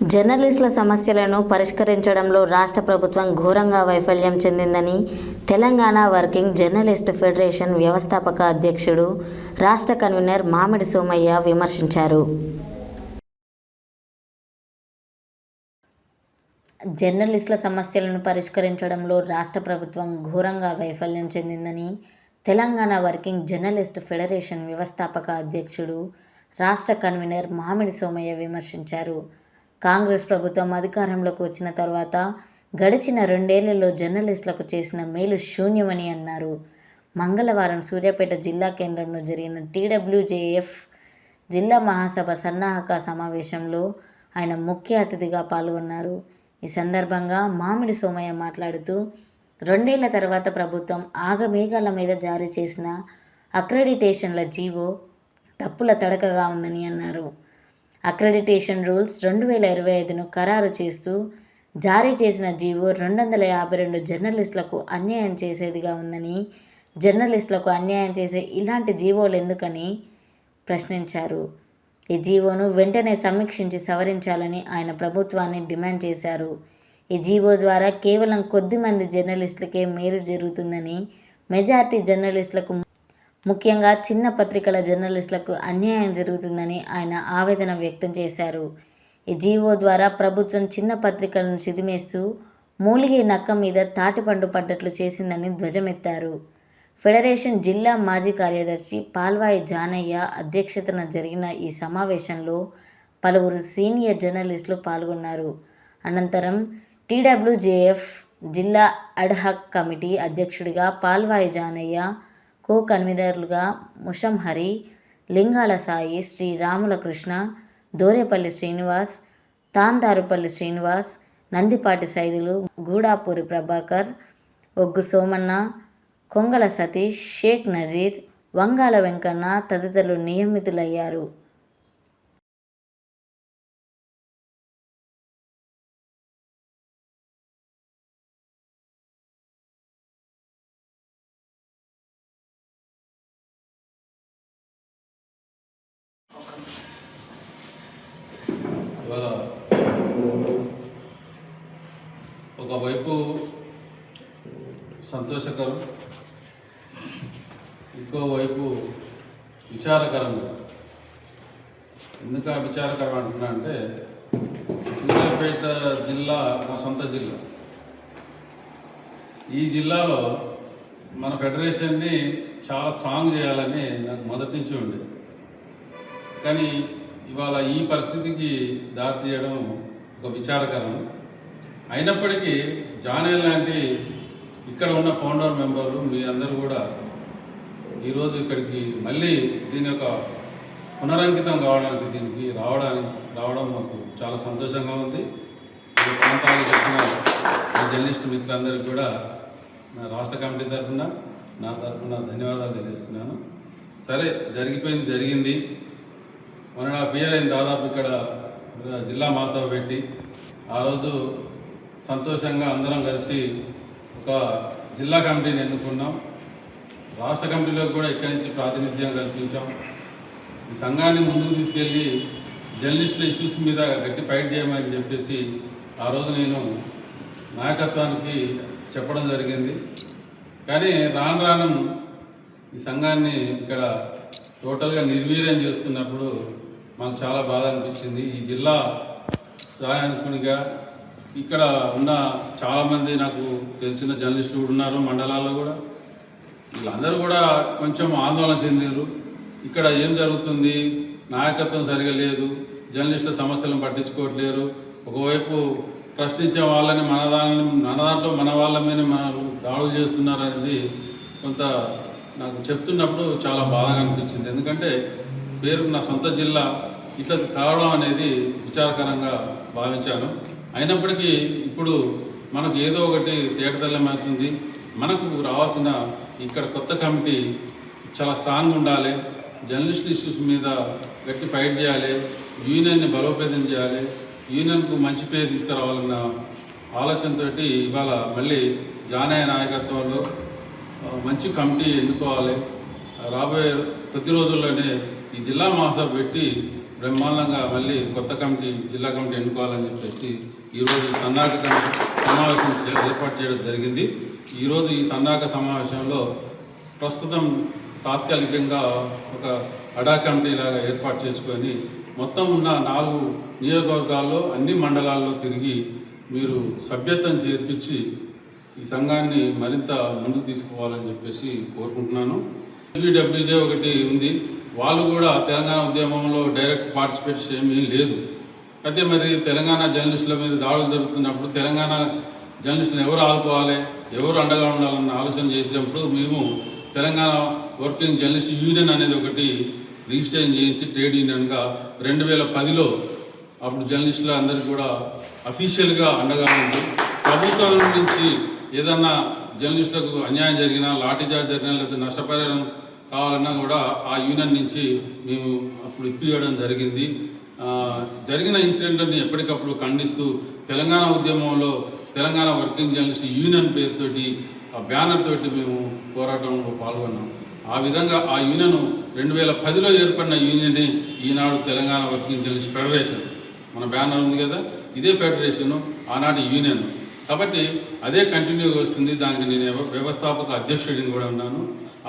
జర్నలిస్టుల సమస్యలను పరిష్కరించడంలో రాష్ట్ర ప్రభుత్వం ఘోరంగా వైఫల్యం చెందిందని తెలంగాణ వర్కింగ్ జర్నలిస్ట్ ఫెడరేషన్ వ్యవస్థాపక అధ్యక్షుడు రాష్ట్ర కన్వీనర్ మామిడి సోమయ్య విమర్శించారు. జర్నలిస్టుల సమస్యలను పరిష్కరించడంలో రాష్ట్ర ప్రభుత్వం ఘోరంగా వైఫల్యం చెందిందని తెలంగాణ వర్కింగ్ జర్నలిస్ట్ ఫెడరేషన్ వ్యవస్థాపక అధ్యక్షుడు రాష్ట్ర కన్వీనర్ మామిడి సోమయ్య విమర్శించారు. కాంగ్రెస్ ప్రభుత్వం అధికారంలోకి వచ్చిన తర్వాత గడిచిన రెండేళ్ళలో జర్నలిస్టులకు చేసిన మేలు శూన్యమని అన్నారు. మంగళవారం సూర్యాపేట జిల్లా కేంద్రంలో జరిగిన టీడబ్ల్యూజేఎఫ్ జిల్లా మహాసభ సన్నాహక సమావేశంలో ఆయన ముఖ్య అతిథిగా పాల్గొన్నారు. ఈ సందర్భంగా మామిడి సోమయ్య మాట్లాడుతూ రెండేళ్ళ తర్వాత ప్రభుత్వం ఆగమేఘాల మీద జారీ చేసిన అక్రెడిటేషన్ల జీవో తప్పుల తడకగా ఉందని అన్నారు. అక్రెడిటేషన్ రూల్స్ రెండు వేల ఇరవై ఐదును ఖరారు చేస్తూ జారీ చేసిన జీవో రెండు వందల యాభై రెండు జర్నలిస్టులకు అన్యాయం చేసేదిగా ఉందని జర్నలిస్టులకు అన్యాయం చేసే ఇలాంటి జీవోలు ఎందుకని ప్రశ్నించారు. ఈ జీవోను వెంటనే సమీక్షించి సవరించాలని ఆయన ప్రభుత్వాన్ని డిమాండ్ చేశారు. ఈ జీవో ద్వారా కేవలం కొద్ది మంది జర్నలిస్టులకే మేలు జరుగుతుందని మెజార్టీ జర్నలిస్టులకు ముఖ్యంగా చిన్న పత్రికల జర్నలిస్టులకు అన్యాయం జరుగుతుందని ఆయన ఆవేదన వ్యక్తం చేశారు. ఈ జీవో ద్వారా ప్రభుత్వం చిన్న పత్రికలను చిదిమేస్తూ మూలిగే నక్క మీద తాటిపండు పడ్డట్లు చేసిందని ధ్వజమెత్తారు. ఫెడరేషన్ జిల్లా మాజీ కార్యదర్శి పాల్వాయి జానయ్య అధ్యక్షతన జరిగిన ఈ సమావేశంలో పలువురు సీనియర్ జర్నలిస్టులు పాల్గొన్నారు. అనంతరం టీడబ్ల్యూజేఎఫ్ జిల్లా అడ్హక్ కమిటీ అధ్యక్షుడిగా పాల్వాయి జానయ్య కో కన్వీనర్లుగా ముషంహరి లింగాల సాయి శ్రీ రాముల కృష్ణ దోరేపల్లి శ్రీనివాస్ తాందారుపల్లి శ్రీనివాస్ నందిపాటి సైదులు గూడాపూరి ప్రభాకర్ ఒగ్గు సోమన్న కొంగల సతీష్ షేక్ నజీర్ వంగాల వెంకన్న తదితరులు నియమితులయ్యారు. ఇవాళ ఒకవైపు సంతోషకరం ఇంకోవైపు విచారకరం. ఎందుకు విచారకరం అంటున్నా అంటే సూర్యాపేట జిల్లా మా సొంత జిల్లా. ఈ జిల్లాలో మన ఫెడరేషన్ని చాలా స్ట్రాంగ్ చేయాలని నాకు మొదటి నుంచి ఉండేది. కానీ ఇవాళ ఈ పరిస్థితికి దారితీయడం ఒక విచారకరం. అయినప్పటికీ జానేల్ లాంటి ఇక్కడ ఉన్న ఫౌండర్ మెంబర్లు మీ అందరూ కూడా ఈరోజు ఇక్కడికి మళ్ళీ దీని యొక్క పునరంకితం కావడానికి దీనికి రావడానికి రావడం మాకు చాలా సంతోషంగా ఉంది. ఈ ప్రాంతానికి వచ్చిన మా జర్నలిస్ట్ మిత్రులందరికీ కూడా నా రాష్ట్ర కమిటీ తరఫున నా తరఫున ధన్యవాదాలు తెలియజేస్తున్నాను. సరే జరిగిపోయింది జరిగింది. వన్ అండ్ హాఫ్ ఇయర్ అయింది దాదాపు ఇక్కడ జిల్లా మహాసభ పెట్టి. ఆ రోజు సంతోషంగా అందరం కలిసి ఒక జిల్లా కమిటీని ఎన్నుకున్నాం. రాష్ట్ర కమిటీలోకి కూడా ఇక్కడి నుంచి ప్రాతినిధ్యం కల్పించాం. ఈ సంఘాన్ని ముందుకు తీసుకెళ్ళి జర్నలిస్టుల ఇష్యూస్ మీద గట్టి ఫైట్ చేయమని చెప్పేసి ఆ రోజు నేను నాయకత్వానికి చెప్పడం జరిగింది. కానీ రాను రాను ఈ సంఘాన్ని ఇక్కడ టోటల్గా నిర్వీర్యం చేస్తున్నప్పుడు మాకు చాలా బాధ అనిపించింది. ఈ జిల్లా సహాయకునిగా ఇక్కడ ఉన్న చాలామంది నాకు తెలిసిన జర్నలిస్టులు కూడా ఉన్నారు మండలాల్లో కూడా. వీళ్ళందరూ కూడా కొంచెం ఆందోళన చెందారు ఇక్కడ ఏం జరుగుతుంది? నాయకత్వం సరిగా లేదు. జర్నలిస్టుల సమస్యలను పట్టించుకోవట్లేరు. ఒకవైపు ప్రశ్నించే వాళ్ళని మన దాని మన దాంట్లో మన వాళ్ళ మీద మన దాడులు చేస్తున్నారనేది కొంత నాకు చెప్తున్నప్పుడు చాలా బాధగా అనిపించింది. ఎందుకంటే పేరు నా సొంత జిల్లా ఇట్లా కావడం అనేది విచారకరంగా భావించాను. అయినప్పటికీ ఇప్పుడు మనకు ఏదో ఒకటి తేటతెల్లమవుతుంది మనకు రావాల్సిన ఇక్కడ కొత్త కమిటీ చాలా స్ట్రాంగ్ ఉండాలి. జర్నలిస్ట్ ఇష్యూస్ మీద గట్టి ఫైట్ చేయాలి. యూనియన్ని బలోపేతం చేయాలి. యూనియన్కు మంచి పేరు తీసుకురావాలన్న ఆలోచనతోటి ఇవాళ మళ్ళీ జానయ్య నాయకత్వంలో మంచి కమిటీ ఎన్నుకోవాలి. రాబోయే కొద్ది రోజుల్లోనే ఈ జిల్లా మహాసభ పెట్టి బ్రహ్మాండంగా మళ్ళీ కొత్త కమిటీ జిల్లా కమిటీ ఎన్నుకోవాలని చెప్పేసి ఈరోజు సన్నాక సన్నాహక సమావేశం ఏర్పాటు చేయడం జరిగింది. ఈరోజు ఈ సన్నాహక సమావేశంలో ప్రస్తుతం తాత్కాలికంగా ఒక అడా కమిటీ లాగా ఏర్పాటు చేసుకొని మొత్తం ఉన్న నాలుగు నియోజకవర్గాల్లో అన్ని మండలాల్లో తిరిగి మీరు సభ్యత్వం చేర్పించి ఈ సంఘాన్ని మరింత ముందుకు తీసుకోవాలని చెప్పేసి కోరుకుంటున్నాను. డబ్ల్యూజే ఒకటి ఉంది. వాళ్ళు కూడా తెలంగాణ ఉద్యమంలో డైరెక్ట్ పార్టిసిపేట్ ఏమీ లేదు. అయితే మరి తెలంగాణ జర్నలిస్టుల మీద దాడులు జరుగుతున్నప్పుడు తెలంగాణ జర్నలిస్టులను ఎవరు ఆదుకోవాలి? ఎవరు అండగా ఉండాలన్న ఆలోచన చేసినప్పుడు మేము తెలంగాణ వర్కింగ్ జర్నలిస్ట్ యూనియన్ అనేది ఒకటి రిజిస్ట్రేషన్ చేయించి ట్రేడ్ యూనియన్గా రెండు వేల పదిలో అప్పుడు జర్నలిస్టులు అందరికీ కూడా అఫీషియల్గా అండగా ఉంది ప్రభుత్వం నుంచి ఏదన్నా జర్నలిస్టులకు అన్యాయం జరిగినా లాఠీచార్జ్ జరిగినా లేదా నష్టపరిహారం కావాలన్నా కూడా ఆ యూనియన్ నుంచి మేము అప్పుడు ఇప్పియడం జరిగింది. జరిగిన ఇన్సిడెంట్ని ఎప్పటికప్పుడు ఖండిస్తూ తెలంగాణ ఉద్యమంలో తెలంగాణ వర్కింగ్ జర్నలిస్ట్ యూనియన్ పేరుతోటి ఆ బ్యానర్ తోటి మేము పోరాటంలో పాల్గొన్నాం. ఆ విధంగా ఆ యూనియన్ రెండు వేల పదిలో ఏర్పడిన యూనియనే ఈనాడు తెలంగాణ వర్కింగ్ జర్నలిస్ట్ ఫెడరేషన్. మన బ్యానర్ ఉంది కదా ఇదే ఫెడరేషను ఆనాటి యూనియన్. కాబట్టి అదే కంటిన్యూగా వస్తుంది. దానికి నేను వ్యవస్థాపక అధ్యక్షుడిని కూడా ఉన్నాను.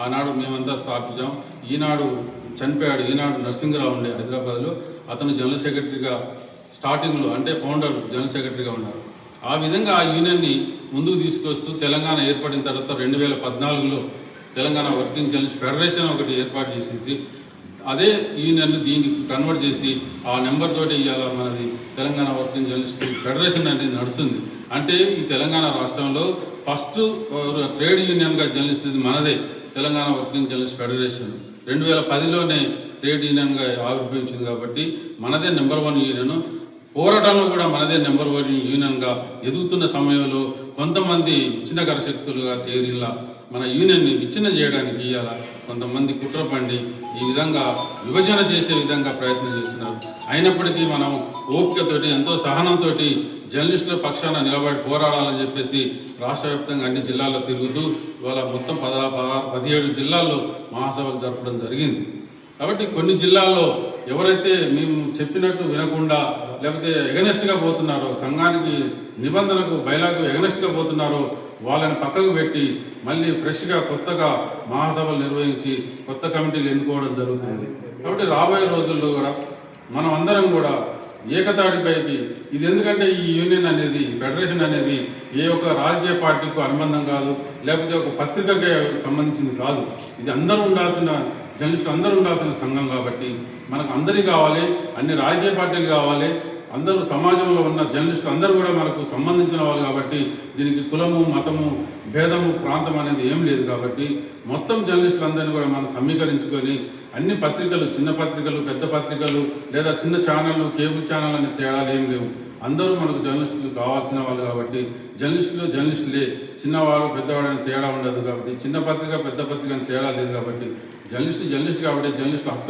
ఆనాడు మేమంతా స్థాపించాం. ఈనాడు చనిపోయాడు. ఈనాడు నరసింహరావు ఉండే హైదరాబాద్లో. అతను జనరల్ సెక్రటరీగా స్టార్టింగ్లో అంటే ఫౌండర్ జనరల్ సెక్రటరీగా ఉన్నారు. ఆ విధంగా ఆ యూనియన్ని ముందుకు తీసుకొస్తూ తెలంగాణ ఏర్పడిన తర్వాత రెండు వేల పద్నాలుగులో తెలంగాణ వర్కింగ్ జర్నలిస్ట్ ఫెడరేషన్ ఒకటి ఏర్పాటు చేసేసి అదే యూనియన్ దీనికి కన్వర్ట్ చేసి ఆ నెంబర్ తోటి ఇవాళ మనది తెలంగాణ వర్కింగ్ జర్నలిస్ట్ ఫెడరేషన్ అనేది నడుస్తుంది. అంటే ఈ తెలంగాణ రాష్ట్రంలో ఫస్ట్ ట్రేడ్ యూనియన్గా జర్నలిస్ట్ మనదే. Telangana working journalist federation. రెండు వేల పదిలోనే ట్రేడ్ యూనియన్గా ఆవిర్భవించింది కాబట్టి మనదే నెంబర్ వన్ యూనియన్. పోరాటంలో కూడా మనదే నెంబర్ వన్ యూనియన్గా ఎదుగుతున్న సమయంలో కొంతమంది విచ్ఛిన్నకర శక్తులుగా చేరిలా మన యూనియన్ని విచ్ఛిన్నం చేయడానికి ఇవాళ కొంతమంది కుట్ర పండి ఈ విధంగా విభజన చేసే విధంగా ప్రయత్నం చేస్తున్నారు. అయినప్పటికీ మనం ఓపికతోటి ఎంతో సహనంతో జర్నలిస్టుల పక్షాన నిలబడి పోరాడాలని చెప్పేసి రాష్ట్ర వ్యాప్తంగా అన్ని జిల్లాల్లో తిరుగుతూ ఇవాళ మొత్తం పదా పద- పదిహేడు జిల్లాల్లో మహాసభలు జరపడం జరిగింది. కాబట్టి కొన్ని జిల్లాల్లో ఎవరైతే మేము చెప్పినట్టు వినకుండా లేకపోతే ఎగనెస్ట్గా పోతున్నారో సంఘానికి నిబంధనకు బయలాకు ఎగనెస్ట్గా పోతున్నారో వాళ్ళని పక్కకు పెట్టి మళ్ళీ ఫ్రెష్గా కొత్తగా మహాసభలు నిర్వహించి కొత్త కమిటీలు ఎన్నుకోవడం జరుగుతుంది. కాబట్టి రాబోయే రోజుల్లో కూడా మనం అందరం కూడా ఏకతాటిపైకి ఇది ఎందుకంటే ఈ యూనియన్ అనేది ఫెడరేషన్ అనేది ఏ ఒక్క రాజకీయ పార్టీకి అనుబంధం కాదు లేకపోతే ఒక పత్రికకే సంబంధించింది కాదు. ఇది అందరూ ఉండాల్సిన జర్నలిస్టులు అందరూ ఉండాల్సిన సంఘం కాబట్టి మనకు అందరి కావాలి అన్ని రాజకీయ పార్టీలు కావాలి అందరూ సమాజంలో ఉన్న జర్నలిస్టులు అందరూ కూడా మనకు సంబంధించిన వాళ్ళు కాబట్టి దీనికి కులము మతము భేదము ప్రాంతం అనేది ఏం లేదు కాబట్టి మొత్తం జర్నలిస్టులు అందరినీ కూడా మనం సమీకరించుకొని అన్ని పత్రికలు చిన్న పత్రికలు పెద్ద పత్రికలు లేదా చిన్న ఛానళ్ళు కేబుల్ ఛానల్ అనే తేడాలు ఏం లేవు. అందరూ మనకు జర్నలిస్టులు కావాల్సిన వాళ్ళు కాబట్టి జర్నలిస్టులు జర్నలిస్టులే. చిన్నవాడు పెద్దవాడు అని తేడా ఉండదు కాబట్టి చిన్న పత్రిక పెద్ద పత్రిక అని తేడా లేదు కాబట్టి జర్నలిస్టు జర్నలిస్ట్ కాబట్టి జర్నలిస్టు హక్కుల